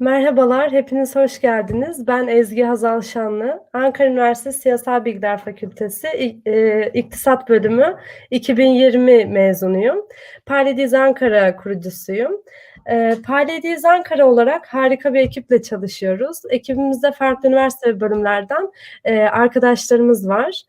Merhabalar, hepiniz hoş geldiniz. Ben Ezgi Hazal Şanlı. Ankara Üniversitesi Siyasal Bilgiler Fakültesi e, İktisat Bölümü 2020 mezunuyum. Parlediz Ankara kurucusuyum. E, Parlediz Ankara olarak harika bir ekiple çalışıyoruz. Ekibimizde farklı üniversite ve bölümlerden e, arkadaşlarımız var.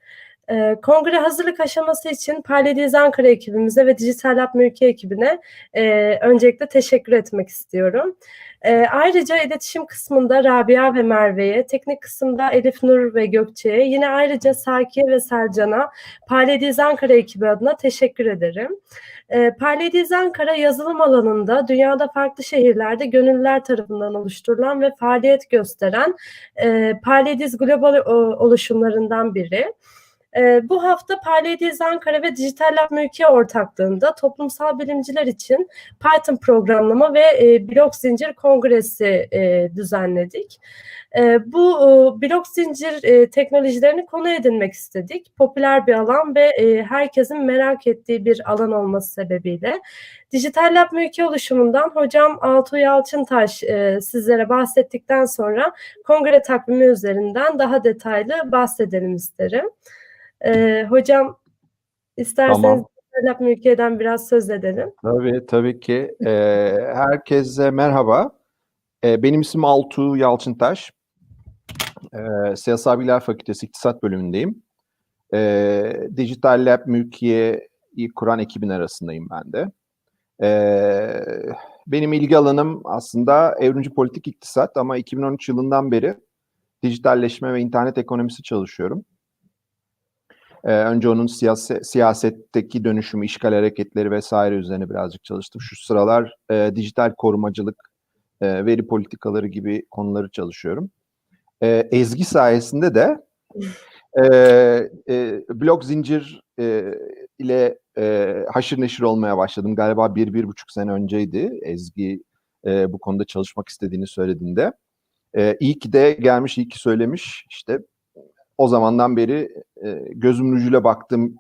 E, kongre hazırlık aşaması için Parlediz Ankara ekibimize ve Dijital Lab Mülki ekibine e, öncelikle teşekkür etmek istiyorum. E, ayrıca iletişim kısmında Rabia ve Merve'ye, teknik kısımda Elif Nur ve Gökçe'ye, yine ayrıca Sakiye ve Sercan'a Parlediz Ankara ekibi adına teşekkür ederim. E, Parlediz Ankara yazılım alanında dünyada farklı şehirlerde gönüllüler tarafından oluşturulan ve faaliyet gösteren e, Parlediz Global o, oluşumlarından biri. E, bu hafta Parlediz Ankara ve Dijital Lab Mülkiye ortaklığında toplumsal bilimciler için Python programlama ve e, blok zincir kongresi e, düzenledik. E, bu e, blok zincir e, teknolojilerini konu edinmek istedik. Popüler bir alan ve e, herkesin merak ettiği bir alan olması sebebiyle. Dijital Lab Mülkiye oluşumundan hocam Altuğ Yalçıntaş e, sizlere bahsettikten sonra kongre takvimi üzerinden daha detaylı bahsedelim isterim. E, hocam isterseniz Tamam. Lab Mülkiye'den biraz söz edelim. Tabii tabii ki. Ee, herkese merhaba. Ee, benim ismim Altuğ Yalçıntaş. Ee, Siyasal Bilgiler Fakültesi İktisat Bölümündeyim. Ee, Dijital Lab Mülkiye'yi kuran ekibin arasındayım ben de. Ee, benim ilgi alanım aslında evrimci politik iktisat ama 2013 yılından beri dijitalleşme ve internet ekonomisi çalışıyorum. Ee, önce onun siyasi, siyasetteki dönüşümü, işgal hareketleri vesaire üzerine birazcık çalıştım. Şu sıralar e, dijital korumacılık, e, veri politikaları gibi konuları çalışıyorum. E, Ezgi sayesinde de e, e, blok zincir e, ile e, haşır neşir olmaya başladım. Galiba bir, bir buçuk sene önceydi Ezgi e, bu konuda çalışmak istediğini söylediğinde. E, iyi ki de gelmiş, iyi ki söylemiş. İşte o zamandan beri e, gözümün ucuyla baktığım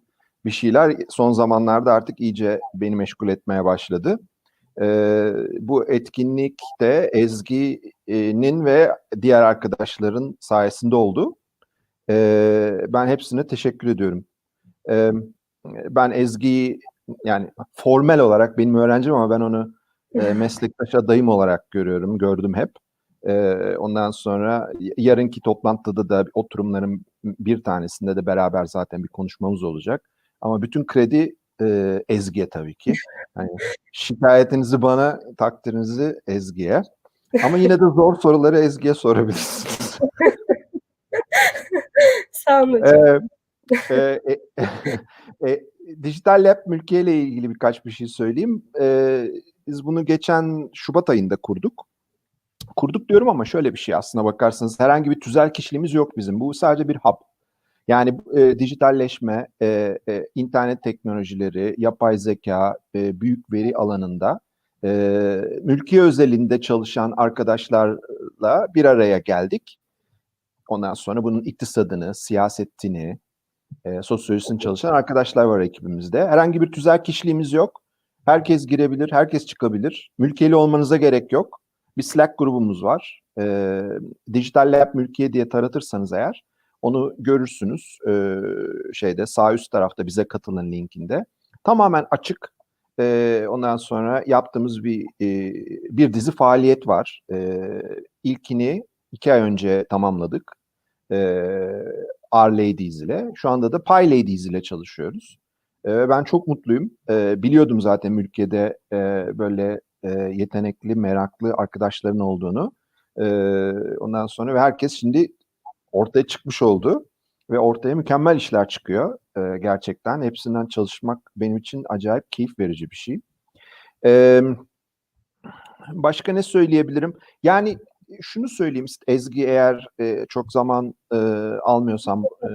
bir şeyler son zamanlarda artık iyice beni meşgul etmeye başladı. E, bu etkinlik de Ezgi'nin ve diğer arkadaşların sayesinde oldu. E, ben hepsine teşekkür ediyorum. E, ben Ezgi'yi yani formel olarak benim öğrencim ama ben onu e, meslektaş adayım olarak görüyorum, gördüm hep. Ee, ondan sonra yarınki toplantıda da oturumların bir tanesinde de beraber zaten bir konuşmamız olacak. Ama bütün kredi e, Ezgi'ye tabii ki. Yani şikayetinizi bana, takdirinizi Ezgi'ye. Ama yine de zor soruları Ezgi'ye sorabilirsiniz. Sağ olun hocam. Ee, e, e, e, Dijital Lab mülkiye ile ilgili birkaç bir şey söyleyeyim. Ee, biz bunu geçen Şubat ayında kurduk kurduk diyorum ama şöyle bir şey aslına bakarsanız herhangi bir tüzel kişiliğimiz yok bizim. Bu sadece bir hub. Yani e, dijitalleşme, e, e, internet teknolojileri, yapay zeka, e, büyük veri alanında e, mülkiye özelinde çalışan arkadaşlarla bir araya geldik. Ondan sonra bunun iktisadını, siyasetini, e, sosyolojisini çalışan arkadaşlar var ekibimizde. Herhangi bir tüzel kişiliğimiz yok. Herkes girebilir, herkes çıkabilir. Mülkiyeli olmanıza gerek yok bir Slack grubumuz var. E, Dijital Lab Mülkiye diye taratırsanız eğer onu görürsünüz e, şeyde sağ üst tarafta bize katılın linkinde. Tamamen açık. E, ondan sonra yaptığımız bir e, bir dizi faaliyet var. E, ilkini iki ay önce tamamladık. E, R Ladies ile. Şu anda da Py Ladies ile çalışıyoruz. E, ben çok mutluyum. E, biliyordum zaten mülkiyede e, böyle e, yetenekli, meraklı arkadaşların olduğunu. E, ondan sonra ve herkes şimdi ortaya çıkmış oldu ve ortaya mükemmel işler çıkıyor e, gerçekten. Hepsinden çalışmak benim için acayip keyif verici bir şey. E, başka ne söyleyebilirim? Yani şunu söyleyeyim Ezgi eğer e, çok zaman e, almıyorsam e,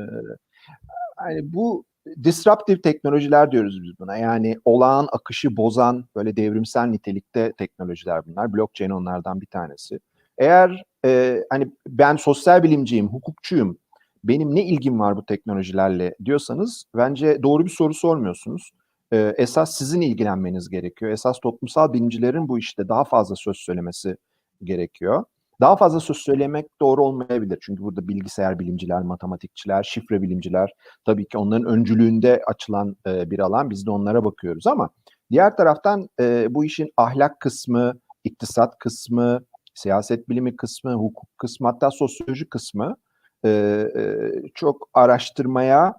yani bu disruptive teknolojiler diyoruz biz buna. Yani olağan akışı bozan böyle devrimsel nitelikte teknolojiler bunlar. Blockchain onlardan bir tanesi. Eğer e, hani ben sosyal bilimciyim, hukukçuyum, benim ne ilgim var bu teknolojilerle diyorsanız bence doğru bir soru sormuyorsunuz. E, esas sizin ilgilenmeniz gerekiyor. Esas toplumsal bilimcilerin bu işte daha fazla söz söylemesi gerekiyor. Daha fazla söz söylemek doğru olmayabilir. Çünkü burada bilgisayar bilimciler, matematikçiler, şifre bilimciler tabii ki onların öncülüğünde açılan e, bir alan. Biz de onlara bakıyoruz ama diğer taraftan e, bu işin ahlak kısmı, iktisat kısmı, siyaset bilimi kısmı, hukuk kısmı hatta sosyoloji kısmı e, e, çok araştırmaya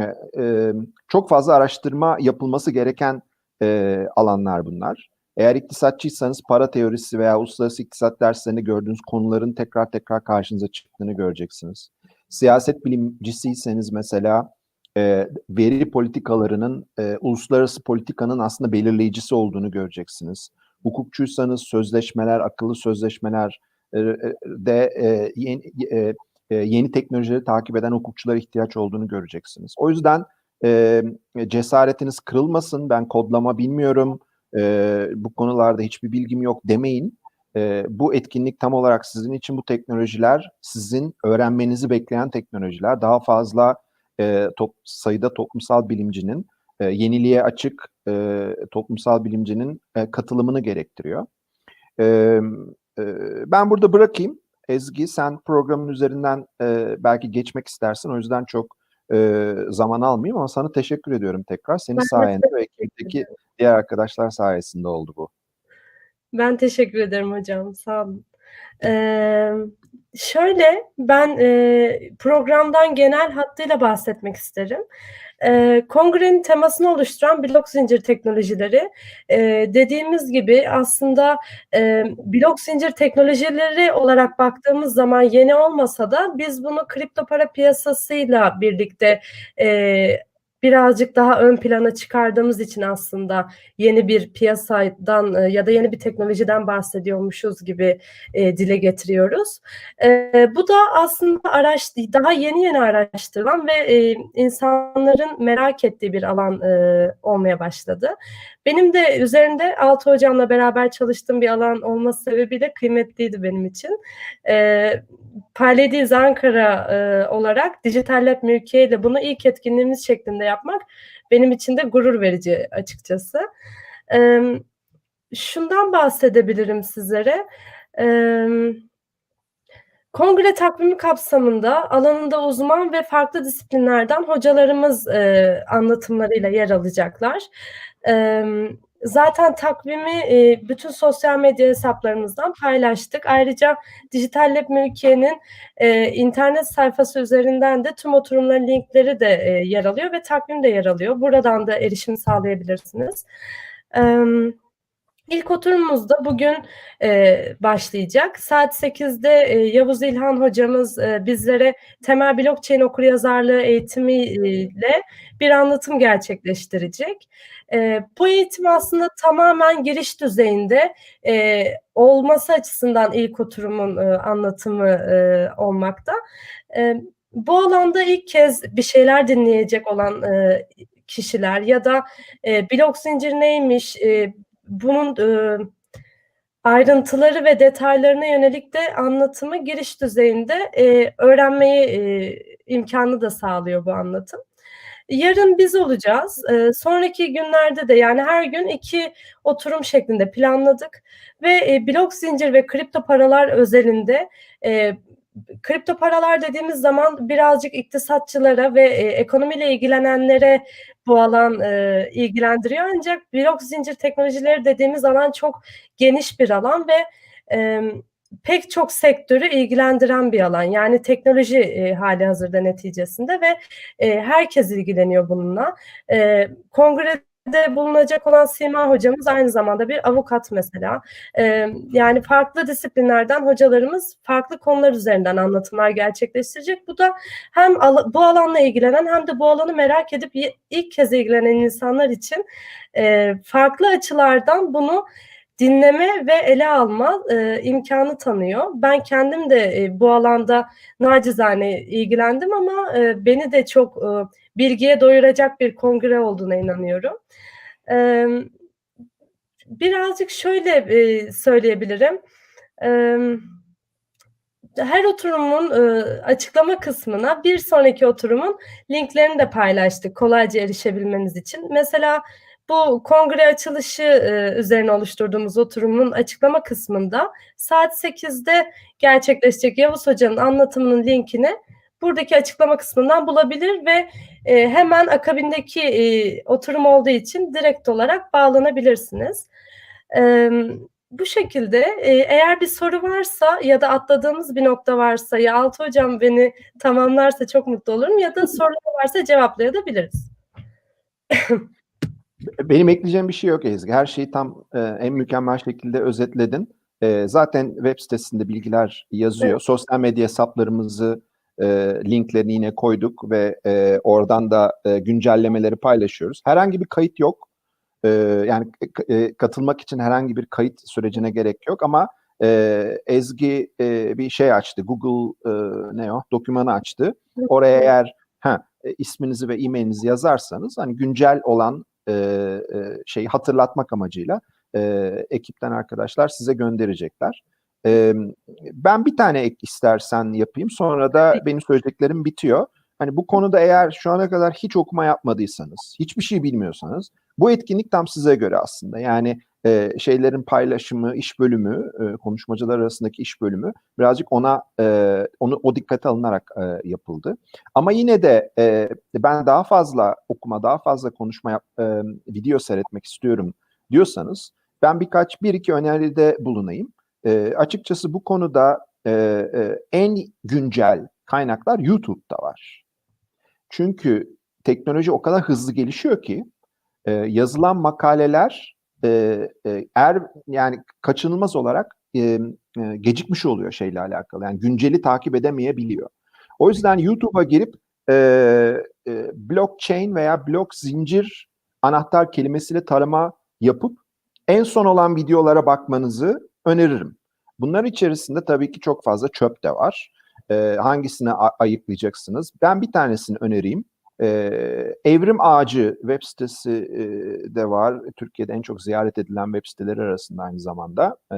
e, e, çok fazla araştırma yapılması gereken e, alanlar bunlar. Eğer iktisatçıysanız para teorisi veya uluslararası iktisat derslerinde gördüğünüz konuların tekrar tekrar karşınıza çıktığını göreceksiniz. Siyaset bilimcisiyseniz mesela e, veri politikalarının e, uluslararası politikanın aslında belirleyicisi olduğunu göreceksiniz. Hukukçuysanız sözleşmeler, akıllı sözleşmeler e, de e, yeni, e, e, yeni teknolojileri takip eden hukukçulara ihtiyaç olduğunu göreceksiniz. O yüzden e, cesaretiniz kırılmasın. Ben kodlama bilmiyorum e, bu konularda hiçbir bilgim yok demeyin. E, bu etkinlik tam olarak sizin için bu teknolojiler sizin öğrenmenizi bekleyen teknolojiler. Daha fazla e, top, sayıda toplumsal bilimcinin e, yeniliğe açık e, toplumsal bilimcinin e, katılımını gerektiriyor. E, e, ben burada bırakayım. Ezgi sen programın üzerinden e, belki geçmek istersin. O yüzden çok e, zaman almayayım ama sana teşekkür ediyorum tekrar. Senin Ben sayende ve ekipteki diğer arkadaşlar sayesinde oldu bu. Ben teşekkür ederim hocam. Sağ olun. Ee, şöyle ben e, programdan genel hattıyla bahsetmek isterim. E, kongrenin temasını oluşturan blok zincir teknolojileri e, dediğimiz gibi aslında e, blok zincir teknolojileri olarak baktığımız zaman yeni olmasa da biz bunu kripto para piyasasıyla birlikte e, birazcık daha ön plana çıkardığımız için aslında yeni bir piyasadan e, ya da yeni bir teknolojiden bahsediyormuşuz gibi e, dile getiriyoruz. E, bu da aslında araş daha yeni yeni araştırılan ve insanların merak ettiği bir alan olmaya başladı. Benim de üzerinde Altı hocamla beraber çalıştığım bir alan olması sebebiyle kıymetliydi benim için. E, Parlediz Ankara e, olarak Dijital Lab Mülkiye bunu ilk etkinliğimiz şeklinde yapmak benim için de gurur verici açıkçası. E, şundan bahsedebilirim sizlere. Evet. Kongre takvimi kapsamında alanında uzman ve farklı disiplinlerden hocalarımız e, anlatımlarıyla yer alacaklar. E, zaten takvimi e, bütün sosyal medya hesaplarımızdan paylaştık. Ayrıca Dijital Lab Mülkiye'nin e, internet sayfası üzerinden de tüm oturumların linkleri de e, yer alıyor ve takvim de yer alıyor. Buradan da erişim sağlayabilirsiniz. Evet. İlk oturumumuzda bugün e, başlayacak. Saat 8'de e, Yavuz İlhan hocamız e, bizlere temel blockchain okuryazarlığı eğitimiyle bir anlatım gerçekleştirecek. E, bu eğitim aslında tamamen giriş düzeyinde e, olması açısından ilk oturumun e, anlatımı e, olmakta. E, bu alanda ilk kez bir şeyler dinleyecek olan e, kişiler ya da e, blok zincir neymiş, e, bunun e, ayrıntıları ve detaylarına yönelik de anlatımı giriş düzeyinde e, öğrenmeyi e, imkanı da sağlıyor bu anlatım. Yarın biz olacağız. E, sonraki günlerde de yani her gün iki oturum şeklinde planladık ve e, blok zincir ve kripto paralar özelinde e, kripto paralar dediğimiz zaman birazcık iktisatçılara ve e, ekonomiyle ilgilenenlere bu alan e, ilgilendiriyor. Ancak blok zincir teknolojileri dediğimiz alan çok geniş bir alan ve e, pek çok sektörü ilgilendiren bir alan. Yani teknoloji e, hali hazırda neticesinde ve e, herkes ilgileniyor bununla. E, kongre de bulunacak olan Sima hocamız aynı zamanda bir avukat mesela. Ee, yani farklı disiplinlerden hocalarımız farklı konular üzerinden anlatımlar gerçekleştirecek. Bu da hem al- bu alanla ilgilenen hem de bu alanı merak edip ilk kez ilgilenen insanlar için e, farklı açılardan bunu dinleme ve ele alma e, imkanı tanıyor. Ben kendim de e, bu alanda nacizane ilgilendim ama e, beni de çok e, bilgiye doyuracak bir kongre olduğuna inanıyorum. E, birazcık şöyle e, söyleyebilirim. E, her oturumun e, açıklama kısmına bir sonraki oturumun linklerini de paylaştık kolayca erişebilmeniz için. Mesela Bu kongre açılışı e, üzerine oluşturduğumuz oturumun açıklama kısmında saat 8'de gerçekleşecek Yavuz Hoca'nın anlatımının linkini buradaki açıklama kısmından bulabilir ve e, hemen akabindeki e, oturum olduğu için direkt olarak bağlanabilirsiniz. E, bu şekilde e, eğer bir soru varsa ya da atladığımız bir nokta varsa ya Altı Hocam beni tamamlarsa çok mutlu olurum ya da sorular varsa cevaplayabiliriz. Benim ekleyeceğim bir şey yok Ezgi. Her şeyi tam e, en mükemmel şekilde özetledin. E, zaten web sitesinde bilgiler yazıyor. Evet. Sosyal medya hesaplarımızı e, linklerini yine koyduk ve e, oradan da e, güncellemeleri paylaşıyoruz. Herhangi bir kayıt yok. E, yani e, katılmak için herhangi bir kayıt sürecine gerek yok ama e, Ezgi e, bir şey açtı. Google e, ne o? Dokümanı açtı. Oraya eğer ha, e, isminizi ve e-mailinizi yazarsanız hani güncel olan e, e, şeyi hatırlatmak amacıyla e, ekipten arkadaşlar size gönderecekler. E, ben bir tane ek istersen yapayım. Sonra da benim söyleyeceklerim bitiyor. Hani bu konuda eğer şu ana kadar hiç okuma yapmadıysanız, hiçbir şey bilmiyorsanız bu etkinlik tam size göre aslında. Yani e, şeylerin paylaşımı, iş bölümü, e, konuşmacılar arasındaki iş bölümü birazcık ona e, onu o dikkate alınarak e, yapıldı. Ama yine de e, ben daha fazla okuma, daha fazla konuşma, yap, e, video seyretmek istiyorum diyorsanız ben birkaç bir iki öneride bulunayım. E, açıkçası bu konuda e, e, en güncel kaynaklar YouTube'da var. Çünkü teknoloji o kadar hızlı gelişiyor ki e, yazılan makaleler e, er yani kaçınılmaz olarak e, e, gecikmiş oluyor şeyle alakalı. Yani günceli takip edemeyebiliyor. O yüzden YouTube'a girip e, e, blockchain veya blok zincir anahtar kelimesiyle tarama yapıp en son olan videolara bakmanızı öneririm. Bunlar içerisinde tabii ki çok fazla çöp de var. E, hangisini ayıklayacaksınız? Ben bir tanesini önereyim. E, Evrim Ağacı web sitesi e, de var. Türkiye'de en çok ziyaret edilen web siteleri arasında aynı zamanda. E,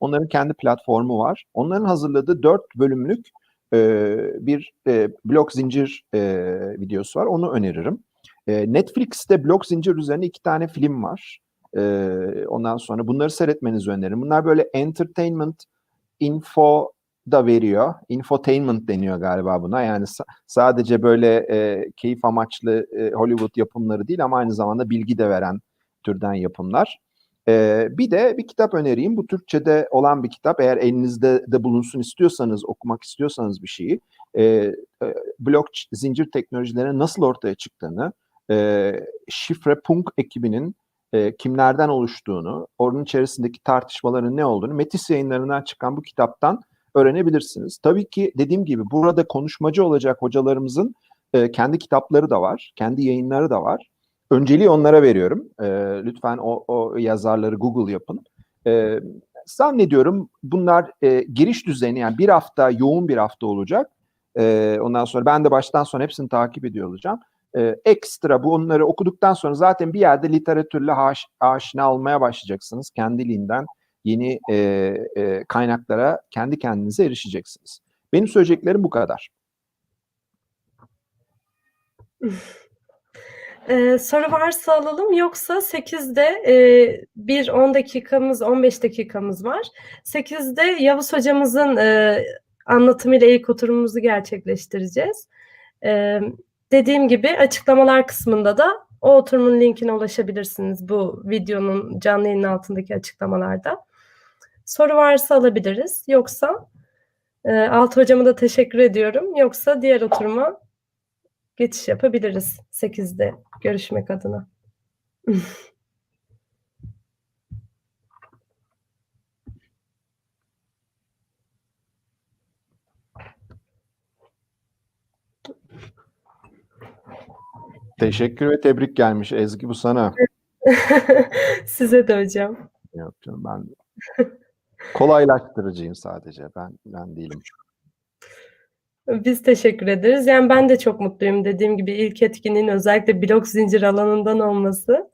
onların kendi platformu var. Onların hazırladığı dört bölümlük e, bir e, blok zincir e, videosu var. Onu öneririm. E, Netflix'te blok zincir üzerine iki tane film var. E, ondan sonra bunları seyretmenizi öneririm. Bunlar böyle entertainment info da veriyor. Infotainment deniyor galiba buna. Yani sa- sadece böyle e, keyif amaçlı e, Hollywood yapımları değil ama aynı zamanda bilgi de veren türden yapımlar. E, bir de bir kitap önereyim. Bu Türkçe'de olan bir kitap. Eğer elinizde de bulunsun istiyorsanız, okumak istiyorsanız bir şeyi, e, e, blok zincir teknolojilerinin nasıl ortaya çıktığını, e, Şifrepunk ekibinin e, kimlerden oluştuğunu, onun içerisindeki tartışmaların ne olduğunu Metis yayınlarından çıkan bu kitaptan öğrenebilirsiniz. Tabii ki dediğim gibi burada konuşmacı olacak hocalarımızın e, kendi kitapları da var, kendi yayınları da var. Önceliği onlara veriyorum. E, lütfen o, o yazarları Google yapın. E, zannediyorum bunlar e, giriş düzeni yani bir hafta yoğun bir hafta olacak. E, ondan sonra ben de baştan sona hepsini takip ediyor olacağım. E, ekstra bunları okuduktan sonra zaten bir yerde literatürle haş, aşina olmaya başlayacaksınız kendiliğinden yeni e, e, kaynaklara kendi kendinize erişeceksiniz. Benim söyleyeceklerim bu kadar. Ee, soru varsa alalım yoksa 8'de e, bir 10 dakikamız 15 dakikamız var. 8'de Yavuz hocamızın e, anlatımıyla ilk oturumumuzu gerçekleştireceğiz. E, dediğim gibi açıklamalar kısmında da o oturumun linkine ulaşabilirsiniz bu videonun canlı yayının altındaki açıklamalarda. Soru varsa alabiliriz. Yoksa e, Altı hocama da teşekkür ediyorum. Yoksa diğer oturuma geçiş yapabiliriz 8'de görüşmek adına. Teşekkür ve tebrik gelmiş Ezgi bu sana. Size de hocam. Yok canım ben kolaylaştırıcıyım sadece. Ben ben değilim. Biz teşekkür ederiz. Yani ben de çok mutluyum. Dediğim gibi ilk etkinliğin özellikle blok zincir alanından olması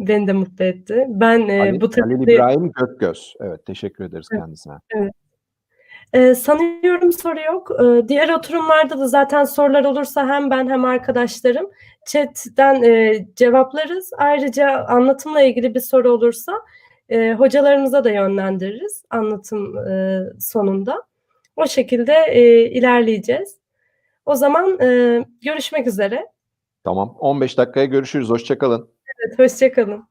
beni de mutlu etti. Ben e, Ali, bu Halil tabii İbrahim Gökgöz. Evet teşekkür ederiz Evet. kendisine. Ee, sanıyorum soru yok. Ee, diğer oturumlarda da zaten sorular olursa hem ben hem arkadaşlarım chatten e, cevaplarız. Ayrıca anlatımla ilgili bir soru olursa e, hocalarımıza da yönlendiririz anlatım e, sonunda. O şekilde e, ilerleyeceğiz. O zaman e, görüşmek üzere. Tamam. 15 dakikaya görüşürüz. Hoşçakalın. Evet, hoşçakalın.